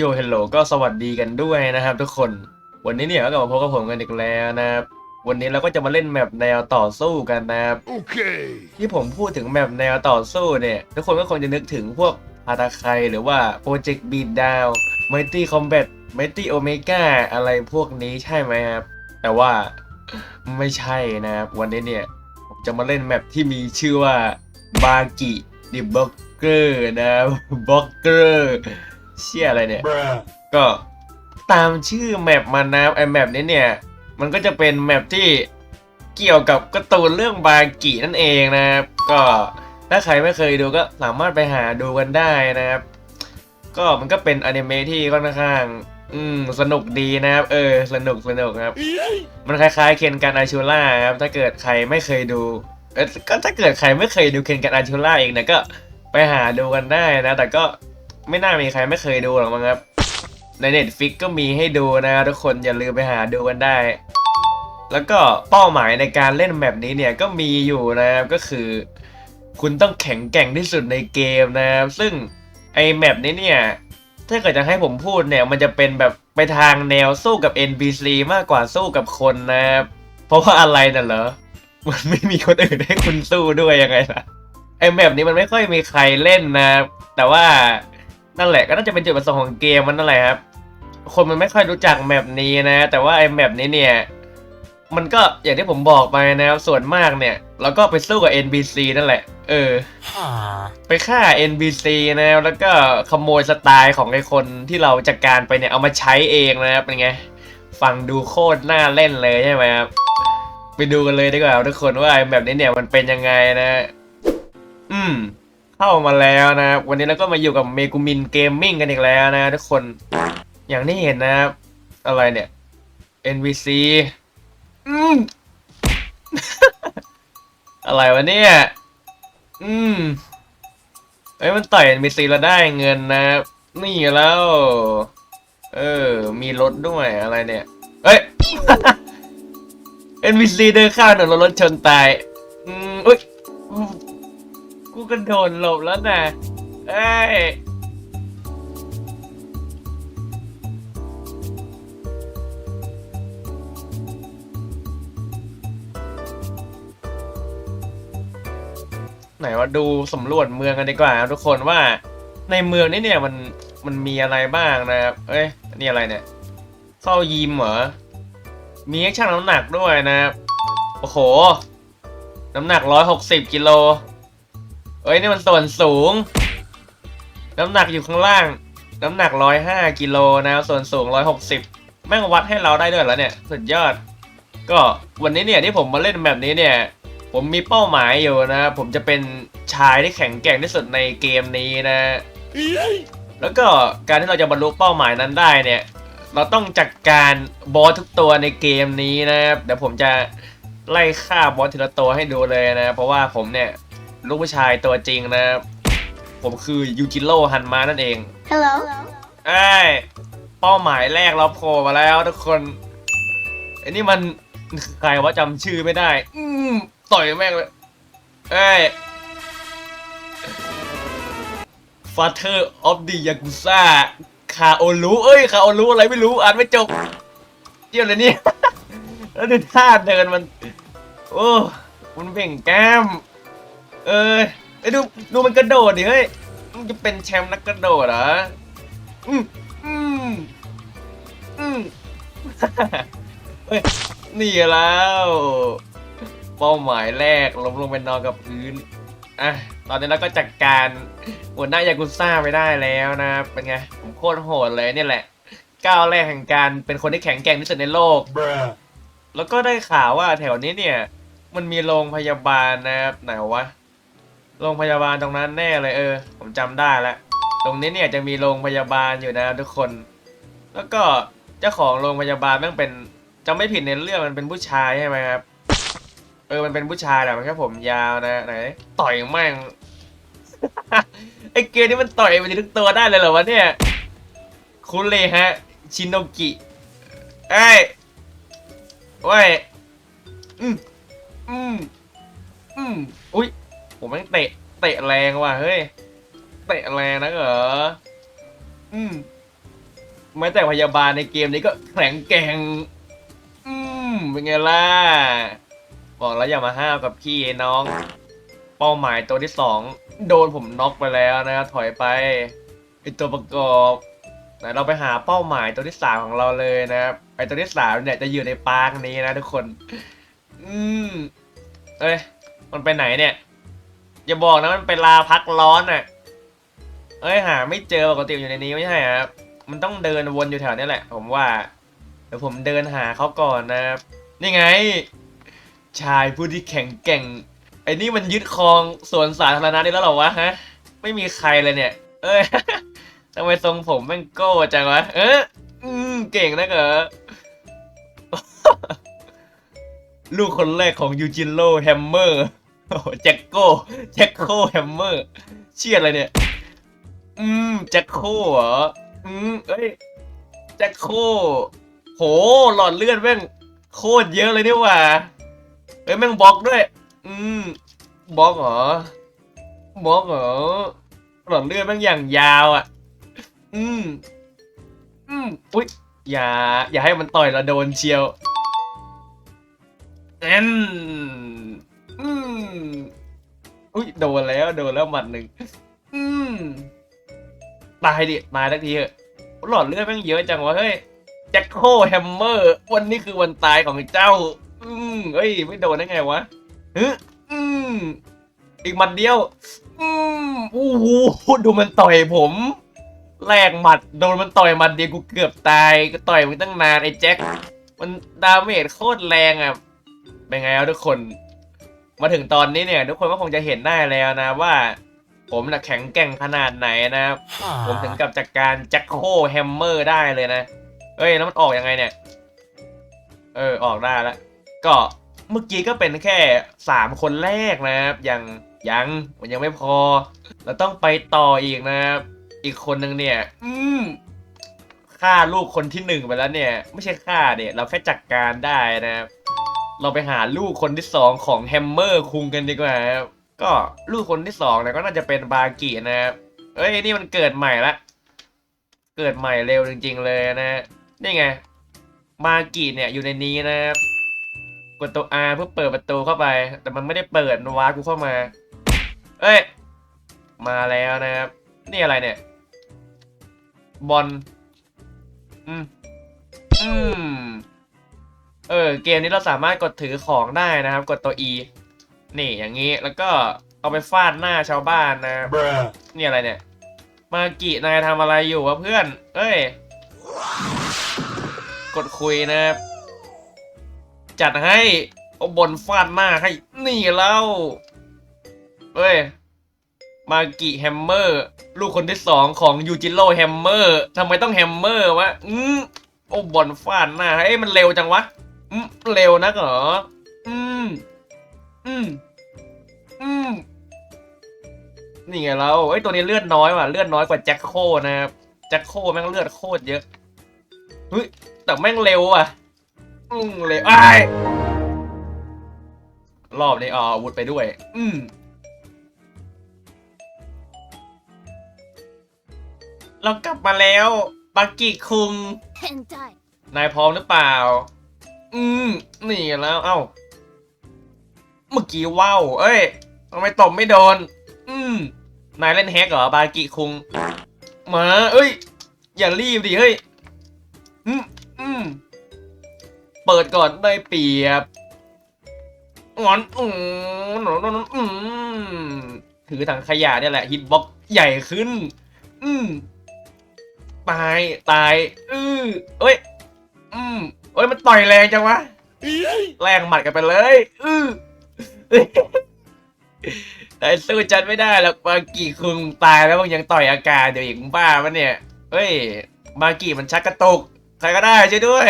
โยเฮลโลก็สวัสดีกันด้วยนะครับ ทุกคนวันนี้เนี่ยก็กลับมาพบกับผมกันอีกแล้วนะครับวันนี้เราก็จะมาเล่นแมปแนวต่อสู้กันนะครับ Okay. ที่ผมพูดถึงแมปแนวต่อสู้เนี่ยทุกคนก็คงจะนึกถึงพวกพาตาไคหรือว่าโปรเจกต์บีดดาวไมตี้คอมแบทไมตี้โอเมก้าอะไรพวกนี้ใช่ไหมครับ แต่ว่าไม่ใช่นะครับวันนี้เนี่ยผมจะมาเล่นแมปที่มีชื่อว่าบากิดิบ็อกเกอร์นะครับบ็อกเกอร์ เชี่ยอะไรเนี่ย Bruh. ก็ตามชื่อแมปมันนะไอแมปนี้เนี่ย มันก็จะเป็นแมปที่เกี่ยวกับการ์ตูนเรื่องบากินั่นเองนะครับ ก็ถ้าใครไม่เคยดูก็สามารถไปหาดูกันได้นะครับ ก็มันก็เป็นอนิเมะที่ค่อนข้างอืมสนุกดีนะครับ เออ สนุกสนุกครับ มันคล้ายๆเคนกันอาชูล่าครับ ถ้าเกิดใครไม่เคยดูเอยก็ถ้าเกิดใครไม่เคยดูเคนกันอาชูล่าเองเนี่ยก็ไปหาดูกันได้นะ แต่ก็ ไม่น่ามีใครไม่เคยดูหรอกมั้งครับ ใน Netflix ก็มีให้ดูนะทุกคนอย่าลืมไปหาดูกันได้ แล้วก็เป้าหมายในการเล่นแบบนี้เนี่ยก็มีอยู่นะครับก็คือ คุณต้องแข็งแกร่งที่สุดในเกมนะครับซึ่งไอแมปนี้เนี่ยถ้าเกิดจะให้ผมพูดเนี่ยมันจะเป็นแบบไปทางแนวสู้กับ NPC มากกว่าสู้กับคนนะครับเพราะว่าอะไรน่ะเหรอมันไม่มีคนอื่นให้คุณสู้ด้วยยังไงล่ะไอแมปนี้มันไม่ค่อยมีใครเล่นนะ แต่ว่า นั่นแหละก็น่าจะเป็นจุดประสงค์ของเกมมันนั่นแหละครับ คนมันไม่ค่อยรู้จักแมปนี้นะ แต่ว่าไอแมปนี้เนี่ย มันก็อย่างที่ผมบอกไปนะครับส่วนมากเนี่ยเราก็ไปสู้กับ NPC นั่นแหละ เออ Huh. ไปฆ่า NPC นะครับแล้วก็ขโมยสไตล์ของไอคนที่เราจัดการไปเนี่ยเอามาใช้เองนะครับเป็นไงฟังดูโคตรน่าเล่นเลยใช่ไหมครับไปดูกันเลยดีกว่าทุกคนว่าไอ้แบบนี้เนี่ยมันเป็นยังไงนะ อืม เข้ามาแล้วนะครับ วันนี้เราก็มาอยู่กับเมกูมินเกมมิ่งกันอีกแล้วนะทุกคน อย่างที่เห็นนะครับ อะไรเนี่ย NPC อืม อะไรวะเนี่ย อืมเอ้ยมันต่อย NPC แล้วได้เงินนะ นี่แล้ว เออ มีรถด้วยอะไรเนี่ย เอ้ย NPC เดินข้ามถนนรถชนตาย อืมอุ้ย กูกระโดดหลบแล้วนะเอ้ยไหนว่าดูสำรวจเมืองกันดีกว่าทุกคนว่า ในเมืองนี่เนี่ยมันมันมีอะไรบ้างนะครับ เอ้ยนี่อะไรเนี่ยเข้ายิมเหรอ มีให้ชั่งน้ำหนักด้วยนะครับ โอ้โห น้ำหนักร้อยหกสิบกิโล เอ้ยนี่มันส่วนสูง น้ำหนักอยู่ข้างล่าง น้ำหนักร้อยห้ากิโลนะส่วนสูงร้อยหกสิบแม่งวัดให้เราได้ด้วยเหรอเนี่ย สุดยอด ก็วันนี้เนี่ยที่ผมมาเล่นแบบนี้เนี่ย ผมมีเป้าหมายอยู่นะ ผมจะเป็นชายที่แข็งแกร่งที่สุดในเกมนี้นะ แล้วก็การที่เราจะบรรลุเป้าหมายนั้นได้เนี่ย เราต้องจัดการบอสทุกตัวในเกมนี้นะครับเดี๋ยวผมจะไล่ฆ่าบอสทีละตัวให้ดูเลยนะ เพราะว่าผมเนี่ย ลูกผู้ชายตัวจริงนะครับผมคือยูจิโร่ฮันมานั่นเอง Hello. ไอ้ยเป้าหมายแรกเราโผล่มาแล้วทุกคนไอ้นี่มันใครว่าจำชื่อไม่ได้ อืมต่อยแม่งเลยเอ้ย Father of the Yakuza คาโอรุเอ้ยคาโอรุอะไรไม่รู้อ่านไม่จบเที่ยวเลยเนี่ย แล้วดูท่าเดินมัน โอ้มันเบ่งแก้ม เออไอ้ยดูดูมันกระโดดดิเฮ้ยมันจะเป็นแชมป์นักกระโดดเหรออืมอืมอืมเฮ้ยนี่แล้ว เป้าหมายแรกล้มลงไปนอนกับพื้นอะตอนนี้เราก็จัดการหัวหน้ายากุซ่าไปได้แล้วนะเป็นไงผมโคตรโหดเลยเนี่ยแหละก้าวแรกแห่งการเป็นคนที่แข็งแกร่งที่สุดในโลก Bruh. แล้วก็ได้ข่าวว่าแถวนี้เนี่ย มันมีโรงพยาบาลนะครับไหนวะ โรงพยาบาลตรงนั้นแน่เลยเออ ผมจำได้แล้วตรงนี้เนี่ยจะมีโรงพยาบาลอยู่นะทุกคน แล้วก็เจ้าของโรงพยาบาลม่งเป็นจำไม่ผิดในเรื่องมันเป็นผู้ชายใช่ไหมครับเออมันเป็นผู้ชายแหละมันแค่ผมยาวนะไหนต่อยแม่งไอเกมนี้มันต่อยไปทุกตัวได้เลยเหรอวะเนี่ยคุณเลยฮะ ชินโนกิเอ้ว้ยอืมอืมอืมอุ้ย ผมแม่งเตะ เตะแรงว่ะเฮ้ย เตะแรงนะเหรอ อืมแม้แต่พยาบาลในเกมนี้ก็แข็งแกร่ง อืมเป็นไงล่ะ บอกแล้วอย่ามาห้าวกับพี่น้อง เป้าหมายตัวที่สองโดนผมน็อกไปแล้วนะครับถอยไปไอตัวประกอบไหนเราไปหาเป้าหมายตัวที่สามของเราเลยนะครับไอตัวที่สามเนี่ยจะอยู่ในปาร์คนี้นะทุกคน อืมเอ้ยมันไปไหนเนี่ย อย่าบอกนะมันเป็นลาพักร้อนอะ เอ้ยหา ไม่เจอปกติอยู่ในนี้ไม่ใช่ครับ มันต้องเดินวนอยู่แถวนี้แหละ ผมว่า เดี๋ยวผมเดินหาเขาก่อนนะครับ นี่ไง ชายผู้ที่แข็งแกร่ง ไอ้นี่มันยึดครองสวนสาธารณะได้แล้วเหรอวะฮะ ไม่มีใครเลยเนี่ย เอ้ยทำไมทรงผมแม่งโก้จังวะ เอออืมเก่งนะเหรอลูกคนแรกของยูจินโร่แฮมเมอร์ โอ้โหแจ็คโก้แจ็คโก้แฮมเมอร์เชี่ยอะไรเนี่ย อืมแจ็คโก้เหรออืมเอ้ยแจ็คโก้โหหลอดเลือดแม่งโคตรเยอะเลยนี่หว่าเอ้ยแม่งบล็อกด้วย อืมบล็อกเหรอบล็อกเหรอหลอดเลือดแม่งอย่างยาวอะ อืมอืมอุ้ยอย่า อย่าให้มันต่อยเราโดนเชียวแอน มอุ้ยโดนแล้วโดนแล้วหมัดหนึ่งอืมตายดิมายทักทีเถอะหลอดเลือดแม่งเยอะจังวะเฮ้ยแจ็คโคแฮมเมอร์ วันนี้คือวันตายของเจ้า อืมเฮ้ย ไม่โดนได้ไงวะเฮ้อืมอีกหมัดเดียว อืมอู้หูดูมันต่อยผมแลกหมัดโดนมันต่อยหมัดเดียวกูเกือบตายก็ต่อยมึงตั้งนานไอ้แจ็ค มันดาเมจโคตรแรงอะ เป็นไงครับทุกคน มาถึงตอนนี้เนี่ย ทุกคนก็คงจะเห็นได้แล้วนะว่า ผมนะแข็งแกร่งขนาดไหนนะครับผมถึงกับจัดการแจ็คโคแฮมเมอร์ได้เลยนะเอ้ยแล้วมันออกยังไงเนี่ย เออออกได้แล้วก็เมื่อกี้ก็เป็นแค่สามคนแรกนะครับยังยังมันยังไม่พอ เราต้องไปต่ออีกนะครับอีกคนหนึ่งเนี่ย อืมฆ่าลูกคนที่หนึ่งไปแล้วเนี่ย ไม่ใช่ฆ่าเนี่ย เราแค่จัดการได้นะครับ เราไปหาลูกคนที่สองของแฮมเมอร์คุงกันดีกว่าครับก็ลูกคนที่สองเนี่ยก็น่าจะเป็นบากินะครับเอ้ยนี่มันเกิดใหม่ละ เกิดใหม่เร็วจริง ๆ เลยนะ นี่ไงมากิเนี่ยอยู่ในนี้นะครับกดตัว R เพื่อเปิดประตูเข้าไป แต่มันไม่ได้เปิดว้าร์กูเข้ามา เอ้ย มาแล้วนะครับ นี่อะไรเนี่ย บอล อืม อืม เออเกมนี้เราสามารถกดถือของได้นะครับ กดตัว E นี่อย่างนี้แล้วก็เอาไปฟาดหน้าชาวบ้านนะครับ Bruh. นี่อะไรเนี่ย มากินายทำอะไรอยู่วะเพื่อน เอ้ย กดคุยนะครับจัดให้เอาบนฟาดหน้าให้นี่แล้วเอ้ย มากิแฮมเมอร์ ลูกคนที่สองของยูจิโร่แฮมเมอร์ทำไมต้องแฮมเมอร์วะอืมโอ้บอลฟาดหน้าเอ้ยมันเร็วจังวะอืม เร็วนักเหรอ อืม อืม อืม นี่ไงเราเอ้ยตัวนี้เลือดน้อยว่ะ เลือดน้อยกว่าแจ็คโคนะครับ แจ็คโคแม่งเลือดโคตรเยอะ เฮ้ย แต่แม่งเร็วอะ อืมเร็วไอ้ายรอบนี้เอาอาวุธไปด้วย อืมเรากลับมาแล้วปากิคุง Hentai. นายพร้อมหรือเปล่า อืมนี่แล้ว เอ้า เมื่อกี้ว้าวเอ้ยทำไมตบไม่โดน อืมนายเล่นแฮกเหรอบากิคุงมาเอ้ย อย่ารีบดิเฮ้ย อืมอืมเปิดก่อนได้เปรียบงอนอืมหนอนอืมถือถังขยะเนี่ยแหละฮิตบ็อกใหญ่ขึ้น อืมตาย ตาย อือเอ้ย อืม เอ้ยมันต่อยแรงจังวะแรงหมัดกันไปเลยอือเอ้ยแต่สู้จันไม่ได้หรอกมากี่คุงตายแล้วมึงยังต่อยอากาศเดี๋ยวอีกมึงบ้าปะเนี่ยเฮ้ยมากี่มันชักกระตุกใครก็ได้ช่วยด้วย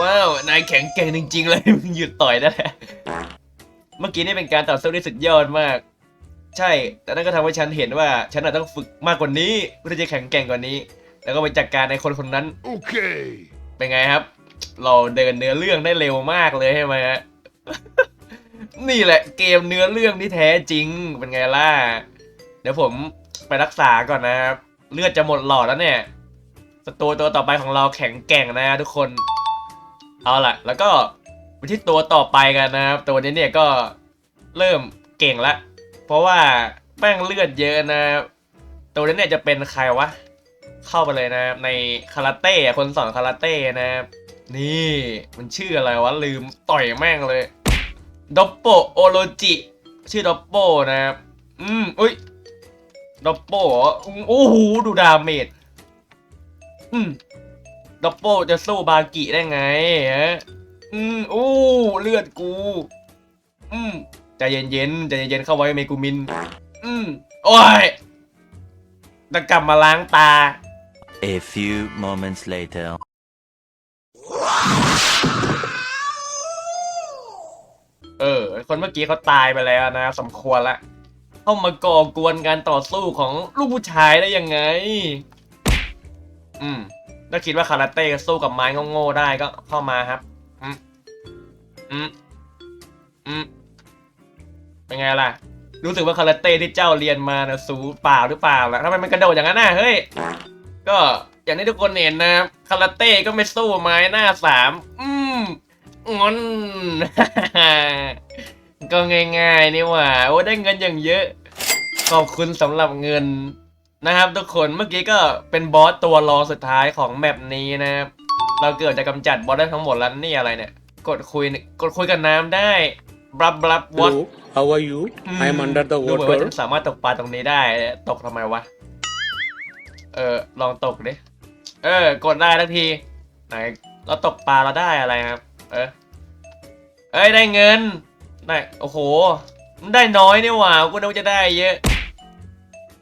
ว้าวนายแข็งแกร่งจริงๆเลยมึงหยุดต่อยได้แล้วเมื่อกี้นี่เป็นการต่อสู้ที่สุดยอดมาก ใช่ แต่นั่นก็ทำให้ฉันเห็นว่าฉันอาจต้องฝึกมากกว่านี้เพื่อที่จะแข็งแกร่งกว่านี้ แล้วก็ไปจัดการในคนคนนั้น Okay. เป็นไงครับ เราเดินเนื้อเรื่องได้เร็วมากเลยใช่ไหมฮะนี่แหละเกมเนื้อเรื่องที่แท้จริงเป็นไงล่ะเดี๋ยวผมไปรักษาก่อนนะครับเลือดจะหมดหลอดแล้วเนี่ยศัตรูตัวต่อไปของเราแข็งแกร่งนะทุกคน เอาล่ะ แล้วก็ไปที่ตัวต่อไปกันนะครับตัวนี้เนี่ยก็เริ่มเก่งละเพราะว่าแป้งเลือดเยอะนะครับตัวนี้เนี่ยจะเป็นใครวะ เข้าไปเลยนะครับในคาราเต้คนสอนคาราเต้นะครับนี่มันชื่ออะไรวะลืมต่อยแม่งเลยดอปโปโอโรจิชื่อดอปโปนะครับอืมอุ้ยดอปโปออืมโอ้โหดูดาเมจอืมดอปโปจะสู้บากิได้ไงฮะอืมโอ้เลือดกู อืมใจเย็นๆใจเย็นๆเข้าไว้เมกูมิน อืมโอ้ยตะกลับมาล้างตา A few moments later. เออ คนเมื่อกี้เขาตายไปแล้วนะสมควรละ เข้ามาก่อกวนการต่อสู้ของลูกผู้ชายได้ยังไง อืมถ้าคิดว่าคาราเต้สู้กับไม้โง่ๆได้ก็เข้ามาครับ อืม อืม อืม เป็นไงล่ะ รู้สึกว่าคาราเต้ที่เจ้าเรียนมานะสูเปล่าหรือเปล่าล่ะทำไมมันกระโดดอย่างนั้นน่ะ เฮ้ย ก็อย่างที่ทุกคนเห็นนะครับคาราเต้ก็ไม่สู้ไม้หน้าสามอืมงอน ก็ง่ายๆนี่หว่าโอ้ได้เงินอย่างเยอะ ขอบคุณสำหรับเงินนะครับ ทุกคนเมื่อกี้ก็เป็นบอสตัวรองสุดท้ายของแมปนี้นะครับเราเกิดจะกำจัดบอสได้ทั้งหมดแล้วนี่อะไรเนี่ย กดคุยกดคุยกับน้ำได้บลับบลับวอต Hello, how are you? I am under the ดูเหมือนว่า water. จะสามารถตกปลาตรงนี้ได้ ตกทำไมวะ เออลองตกดิ เออ กดได้ทักที ไหน เราตกปลาเราได้อะไรครับ เออเอ้ยได้เงิน ได้ โอ้โห มันได้น้อยนี่หว่า กูนึกว่าจะได้เยอะ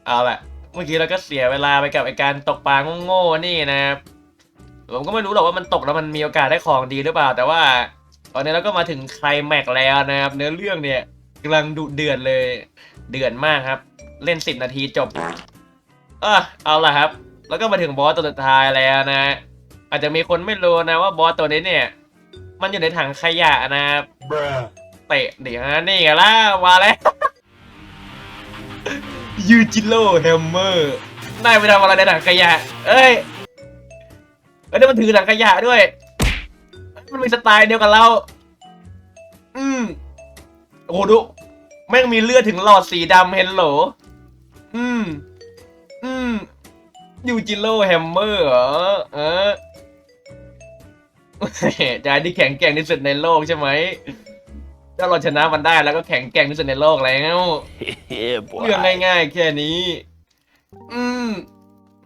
เอาละเมื่อกี้เราก็เสียเวลาไปกับไอการตกปลาโง่ๆนี่นะครับผมก็ไม่รู้หรอกว่ามันตกแล้วมันมีโอกาสได้ของดีหรือเปล่า แต่ว่า ตอนนี้เราก็มาถึงไคลแม็กแล้วนะครับ เนื้อเรื่องเนี่ยกำลังดุเดือดเลย เดือดมากครับ เล่นสิบนาทีจบ เออเอาล่ะครับ แล้วก็มาถึงบอสตัวสุดท้ายแล้วนะ อาจจะมีคนไม่รู้นะว่าบอสตัวนี้เนี่ย มันอยู่ในถังขยะนะครับเตะดิฮะนี่ไงล่ะมาแล้ว ยูจิโร่แฮมเมอร์นายไปทำอะไรในถังขยะ เอ้ยเอ้ยนี่มันถือถังขยะด้วย มันมีสไตล์เดียวกับเรา อืมโอ้โหดูแม่งมีเลือดถึงหลอดสีดำเฮนโหลอืม อืมยูจิโร่แฮมเมอร์เหรอเออจายที่แข็งแกร่งที่สุดในโลกใช่ไหมถ้าเราชนะมันได้แล้วก็แข็งแกร่งที่สุดในโลกแล้ว yeah, เรื่อง boy. ง่ายๆ แค่นี้ อืม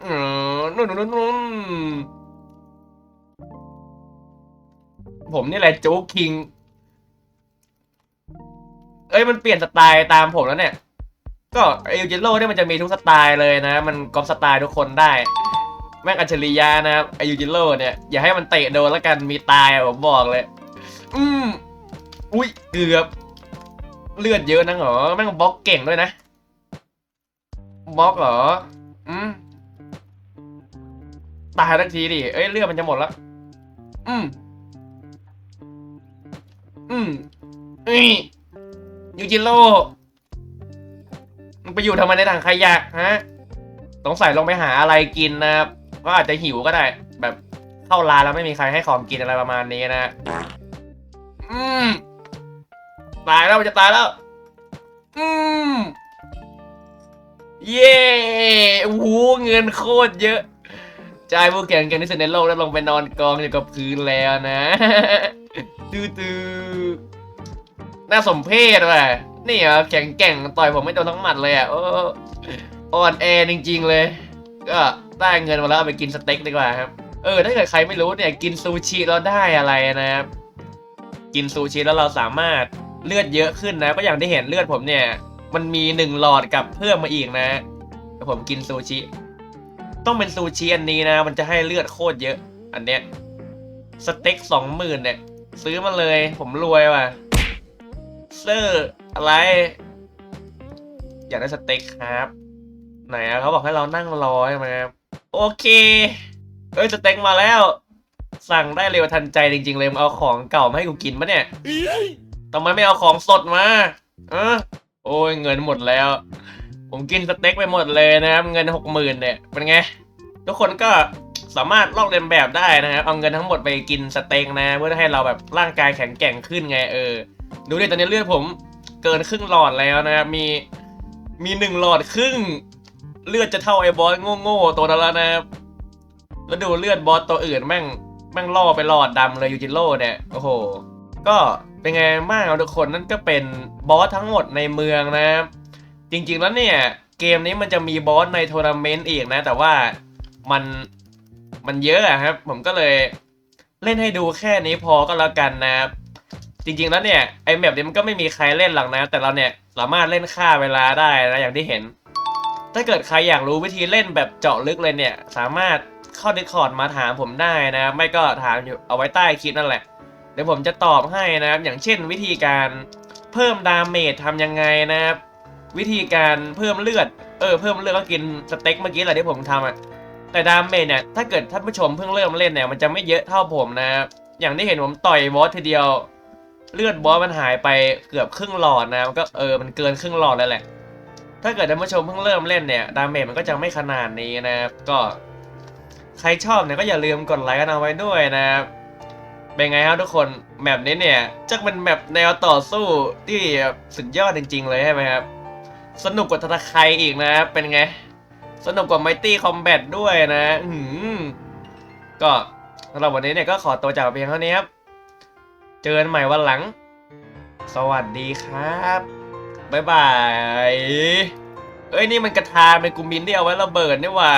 อืมนู่นนู่นนู่นผมนี่แหละโจ๊กคิง เอ้ยมันเปลี่ยนสไตล์ตามผมแล้วเนี่ย ก็เอลเจโร่เนี่ยมันจะมีทุกสไตล์เลยนะ มันก๊อปสไตล์ทุกคนได้ แม่งอัจฉริยะนะครับไอยูจิโร่เนี่ย อย่าให้มันเตะโดนแล้วกันมีตายผมบอกเลย อืมอุ้ยเกือบ เลือดเยอะนังเหรอแม่งบล็อกเก่งด้วยนะบล็อกเหรออืมตายทักทีดิเอ้ยเลือดมันจะหมดแล้วอืมอืมอ้ยยูจิโร่ มันไปอยู่ทำไมในถังขยะฮะสงสัยลงไปหาอะไรกินนะครับก็อาจจะหิวก็ได้ แบบเข้าร้านแล้วไม่มีใครให้ของกินอะไรประมาณนี้นะอืมตายแล้วมันจะตายแล้ว อืมเย้โอ้โหเงินโคตรเยอะจ่ายผู้แข่งแกร่งที่สุดในโลกแล้วลงไปนอนกองอยู่กับพื้นแล้วนะ ตื้อตือน่าสมเพชว่ะ นี่เหรอแข็งแกร่งต่อยผมไม่โดนทั้งหมัดเลยอะโอ้อ่อนแอจริง ๆ เลย ก็ได้เงินมาแล้วไปกินสเต็กดีกว่าครับ เออถ้าเกิดใครไม่รู้เนี่ยกินซูชิเราได้อะไรนะครับ กินซูชิแล้วเราสามารถเลือดเยอะขึ้นนะ ก็อย่างที่เห็นเลือดผมเนี่ย มันมีหนึ่งหลอดกับเพิ่มมาอีกนะแต่ผมกินซูชิ ต้องเป็นซูชิอันนี้นะ มันจะให้เลือดโคตรเยอะ อันเนี้ยสเต็กสองหมื่นเนี่ย ซื้อมาเลย ผมรวยว่ะ เซอร์อะไร อยากได้สเต็กครับ ไหนอะเขาบอกให้เรานั่งรอใช่ไหมครับโอเคเอ้ยสเต็กมาแล้ว สั่งได้เร็วทันใจจริง ๆ เลยเอาของเก่ามาให้กูกินปะเนี่ยทำไมไม่เอาของสดมาเออโอ้ยเงินหมดแล้ว ผมกินสเต็กไปหมดเลยนะครับ เงินหกหมื่นเนี่ยเป็นไง ทุกคนก็สามารถลอกเลียนแบบได้นะครับเอาเงินทั้งหมดไปกินสเต็กนะ เพื่อให้เราแบบร่างกายแข็งแกร่งขึ้นไงเออ ดูดิตอนนี้เลือดผมเกินครึ่งหลอดแล้วนะครับมีมีหนึ่งหลอดครึ่ง เลือดจะเท่าไอ้บอสโง่ๆตัวนั้นแล้วนะครับแล้วดูเลือดบอสตัวอื่นแม่งแม่งล่อไปหลอดดำเลยยูจิโร่เนี่ยโอ้โห ก็เป็นไงบ้างทุกคนนั่นก็เป็นบอสทั้งหมดในเมืองนะครับจริงๆแล้วเนี่ยเกมนี้มันจะมีบอสในทัวร์นาเมนต์อีกนะ แต่ว่ามันมันเยอะอะครับ ผมก็เลยเล่นให้ดูแค่นี้พอก็แล้วกันนะครับ จริงๆแล้วเนี่ยไอแมปนี้มันก็ไม่มีใครเล่นหรอกนะ แต่เราเนี่ยสามารถเล่นค่าเวลาได้นะอย่างที่เห็น ถ้าเกิดใครอยากรู้วิธีเล่นแบบเจาะลึกเลยเนี่ย สามารถเข้า Discord มาถามผมได้นะ ไม่ก็ถามอยู่เอาไว้ใต้คลิปนั่นแหละ เดี๋ยวผมจะตอบให้นะครับ อย่างเช่นวิธีการเพิ่มดาเมจทำยังไงนะครับ วิธีการเพิ่มเลือด เออเพิ่มเลือดก็กินสเต็กเมื่อกี้แหละที่ผมทำอะแต่ดาเมจเนี่ยถ้าเกิดท่านผู้ชมเพิ่งเริ่มเล่นเนี่ยมันจะไม่เยอะเท่าผมนะครับอย่างที่เห็นผมต่อยบอสทีเดียว เลือดบอสมันหายไปเกือบครึ่งหลอดนะมันก็เออมันเกินครึ่งหลอดแล้วแหละ ถ้าเกิดท่านผู้ชมเพิ่งเริ่มเล่นเนี่ยดาเมจมันก็จะไม่ขนาดนี้นะครับก็ใครชอบเนี่ยก็อย่าลืมกดไลค์กันเอาไว้ด้วยนะครับเป็นไงครับทุกคนแมปนี้เนี่ยจะเป็นแมปแนวต่อสู้ที่สุดยอดจริง ๆ เลยใช่ไหมครับ สนุกกว่าทาราไคอีกนะครับเป็นไง สนุกกว่าไมตี้คอมแบทด้วยนะ อื้อหือก็สำหรับวันนี้เนี่ยก็ขอตัวจากไปเพียงเท่านี้ครับ จอกันใหม่วันหลัง สวัสดีครับ บ๊ายบาย เอ้ย นี่มันกระทาเป็นกุมินที่เอาไว้ระเบิดนี่หว่า